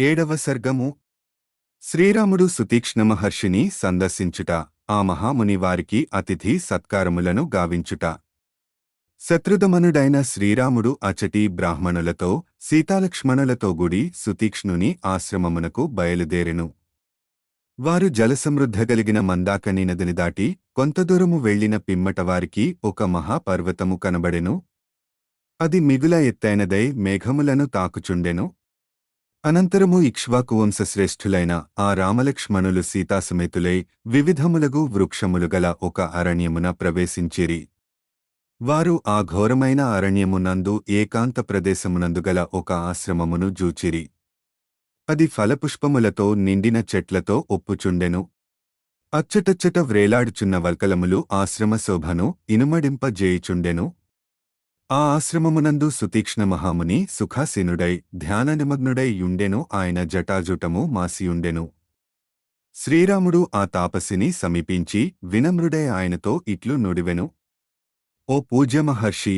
ఏడవ సర్గము. శ్రీరాముడు సుతీక్ష్ణ మహర్షిని సందర్శించుట ఆ మహాముని వారికి అతిథి సత్కారములను గావించుట. శత్రుదమనుడైన శ్రీరాముడు అచటి బ్రాహ్మణులతో సీతాలక్ష్మణులతో గుడి సుతీక్ష్ణుని ఆశ్రమమునకు బయలుదేరెను. వారు జలసమృద్ధగలిగిన మందాకని నదిని దాటి కొంత దూరము వెళ్ళిన పిమ్మట వారికి ఒక మహాపర్వతము కనబడెను. అది మిగుల ఎత్తైనదై మేఘములను తాకుచుండెను. అనంతరము ఇక్ష్వాకు వంశశ్రేష్ఠులైన ఆ రామలక్ష్మణులు సీతాసమేతులై వివిధములగు వృక్షములు గల ఒక అరణ్యమున ప్రవేశించిరి. వారు ఆ ఘోరమైన అరణ్యమునందు ఏకాంత ప్రదేశమునందు గల ఒక ఆశ్రమమును జూచిరి. అది ఫలపుష్పములతో నిండిన చెట్లతో ఒప్పుచుండెను. అచ్చటచ్చట వ్రేలాడుచున్న వల్కలములు ఆశ్రమ శోభను ఇనుమడింపజేయుచుండెను. ఆ ఆశ్రమమునందు సుతీక్ష్ణ మహాముని సుఖాసీనుడై ధ్యాననిమగ్నుడై యుండెను ఆయన జటాజుటము మాసియుండెను. శ్రీరాముడు ఆ తాపసిని సమీపించి వినమ్రుడై ఆయనతో ఇట్లు నుడివెను. ఓ పూజ్యమహర్షి!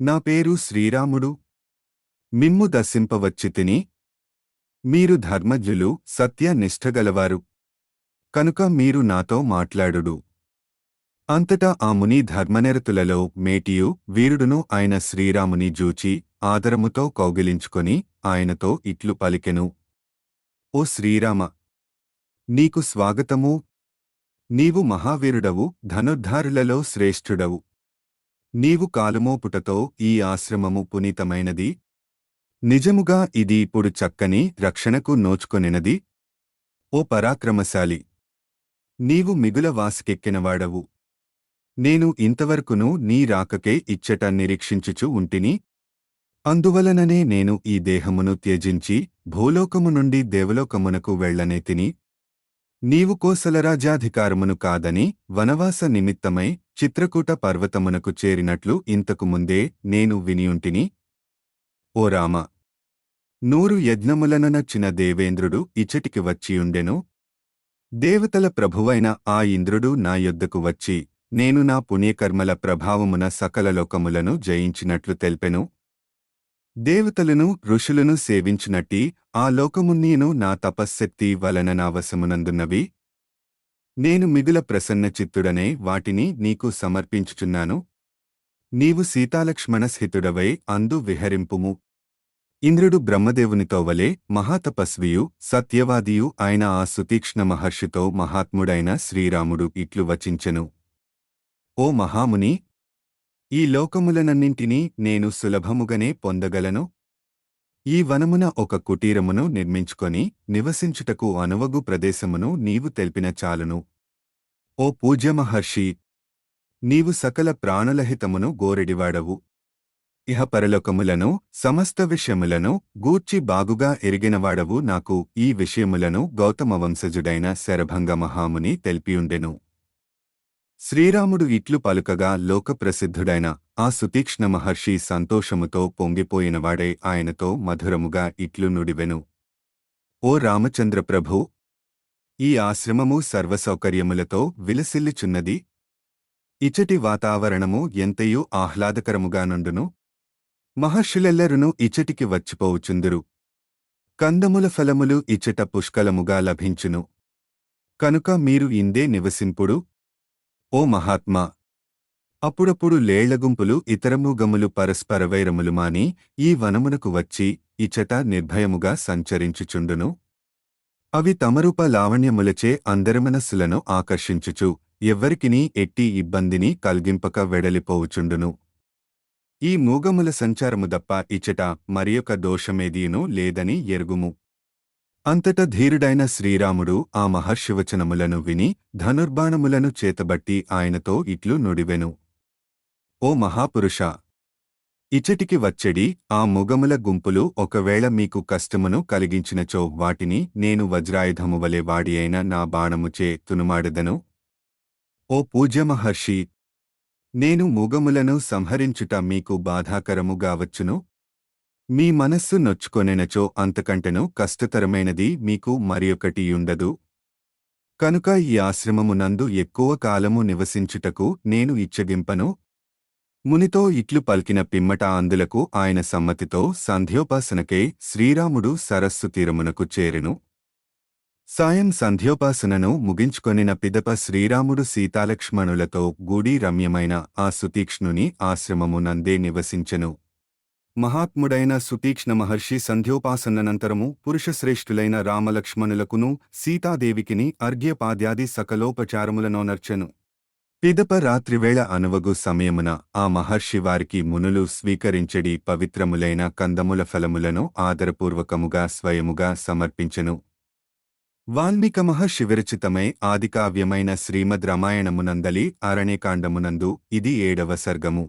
నా పేరు శ్రీరాముడు. మిమ్ము దర్శింపవచ్చితిని మీరు ధర్మజ్ఞులు సత్య నిష్ఠగలవారు కనుక మీరు నాతో మాట్లాడుడు. అంతటా ఆ ముని ధర్మనిరతులలో మేటియు వీరుడును ఆయన శ్రీరాముని జూచి ఆదరముతో కౌగిలించుకొని ఆయనతో ఇట్లు పలికెను. ఓ శ్రీరామ! నీకు స్వాగతము. నీవు మహావీరుడవు ధనుర్ధారులలో శ్రేష్ఠుడవు. నీవు కాలుమోపుటతో ఈ ఆశ్రమము పునీతమైనది. నిజముగా ఇది ఇప్పుడు చక్కని రక్షణకు నోచుకొనినది. ఓ పరాక్రమశాలి! నీవు మిగుల వాసికెక్కినవాడవు. నేను ఇంతవరకును నీ రాకకే ఇచ్చట నిరీక్షించుచు ఉంటిని. అందువలననే నేను ఈ దేహమును త్యజించి భూలోకము నుండి దేవలోకమునకు వెళ్ళనేతిని నీవు కోసలరాజాధికారమును కాదని వనవాస నిమిత్తమై చిత్రకూట పర్వతమునకు చేరినట్లు ఇంతకు ముందే నేను వినియుంటిని ఓ రామ! నూరు యజ్ఞములననచ్చిన దేవేంద్రుడు ఇచ్చటికి వచ్చియుండెను దేవతల ప్రభువైన ఆ ఇంద్రుడు నా యొద్దకు వచ్చి నేను నా పుణ్యకర్మల ప్రభావమున సకల లోకములను జయించినట్లు తెల్పెను. దేవతలను ఋషులను సేవించినట్టి ఆ లోకమున్నీను నా తపశ్శక్తి వలన నా వశమునందున్నవి. నేను మిగుల ప్రసన్నచిత్తుడనే వాటిని నీకు సమర్పించుచున్నాను. నీవు సీతాలక్ష్మణ స్థితుడవై అందు విహరింపుము. ఇంద్రుడు బ్రహ్మదేవునితో వలె మహాతపస్వియు సత్యవాదియు అయిన ఆ సుతీక్ష్ణ మహర్షితో మహాత్ముడైన శ్రీరాముడు ఇట్లు వచించెను. ఓ మహాముని! ఈ లోకములనన్నింటినీ నేను సులభముగనే పొందగలను? ఈ వనమున ఒక కుటీరమును నిర్మించుకొని నివసించుటకు అనువగు ప్రదేశమును నీవు తెల్పిన చాలును. ఓ పూజ్యమహర్షి! నీవు సకల ప్రాణులహితమును గోరెడివాడవు. ఇహపరలోకములను సమస్త విషయములను గూర్చి బాగుగా ఎరిగినవాడవు నాకు. ఈ విషయములను గౌతమ వంశజుడైన శరభంగ మహాముని తెల్పియుండెను. శ్రీరాముడు ఇట్లు పలుకగా లోకప్రసిద్ధుడైన ఆ సుతీక్ష్ణ మహర్షి సంతోషముతో పొంగిపోయినవాడే ఆయనతో మధురముగా ఇట్లు నుడివెను. ఓ రామచంద్ర ప్రభూ! ఈ ఆశ్రమము సర్వసౌకర్యములతో విలసిల్లుచున్నది. ఇచటి వాతావరణము ఎంతయూ ఆహ్లాదకరముగానుండును మహర్షులెల్లరునూ ఇచటికి వచ్చిపోవుచుందురు. కందముల ఫలములు ఇచట పుష్కలముగా లభించును. కనుక మీరు ఇందే నివసింపుడు. ఓ మహాత్మా! అప్పుడప్పుడు లేళ్ళగుంపులు ఇతరమూగములు పరస్పర వైరములు మాని ఈ వనమునకు వచ్చి ఇచట నిర్భయముగా సంచరించుచుండును. అవి తమరూప లావణ్యములచే అందరిమనస్సులను ఆకర్షించుచు ఎవ్వరికినీ ఎట్టి ఇబ్బందిని కల్గింపక వెడలిపోవుచుండును. ఈ మూగముల సంచారము దప్ప ఇచట మరియొక దోషమేదీనూ లేదని ఎరుగుము. అంతట ధీరుడైన శ్రీరాముడు ఆ మహర్షివచనములను విని ధనుర్బాణములను చేతబట్టి ఆయనతో ఇట్లు నుడివెను. ఓ మహాపురుష! ఇచటికి వచ్చడి ఆ ముగముల గుంపులు ఒకవేళ మీకు కష్టమును కలిగించినచో వాటిని నేను వజ్రాయుధము వలె వాడి అయిన నా బాణముచే తునుమాడదను. ఓ పూజ్యమహర్షి నేను ముగములను సంహరించుట మీకు బాధాకరము గావచ్చును మీ మనస్సు నొచ్చుకొనెనచో అంతకంటెను కష్టతరమైనది మీకు మరియొకటియుండదు కనుక ఈ ఆశ్రమమునందు ఎక్కువ కాలము నివసించుటకు నేను ఇచ్చగింపను. మునితో ఇట్లు పల్కిన పిమ్మట అందులకు ఆయన సమ్మతితో సంధ్యోపాసనకై శ్రీరాముడు సరస్సు తీరమునకు చేరెను. సాయం సంధ్యోపాసనను ముగించుకొనిన పిదప శ్రీరాముడు సీతాలక్ష్మణులతో గూడి రమ్యమైన ఆ సుతీక్ష్ణుని ఆశ్రమమునందే నివసించెను. మహాత్ముడైన సుతీక్ష్ణ మహర్షి సంధ్యోపాసననంతరము పురుషశ్రేష్ఠులైన రామలక్ష్మణులకును సీతాదేవికిని అర్ఘ్యపాద్యాది సకలోపచారములనోనర్చెను పిదప రాత్రివేళ అనువగు సమయమున ఆ మహర్షి వారికి మునులు స్వీకరించడి పవిత్రములైన కందముల ఫలములను ఆదరపూర్వకముగా స్వయముగా సమర్పించెను. వాల్మీక మహర్షి విరచితమై ఆదికావ్యమైన శ్రీమద్ రామాయణమునందలి అరణ్యకాండమునందు ఇది ఏడవ సర్గము.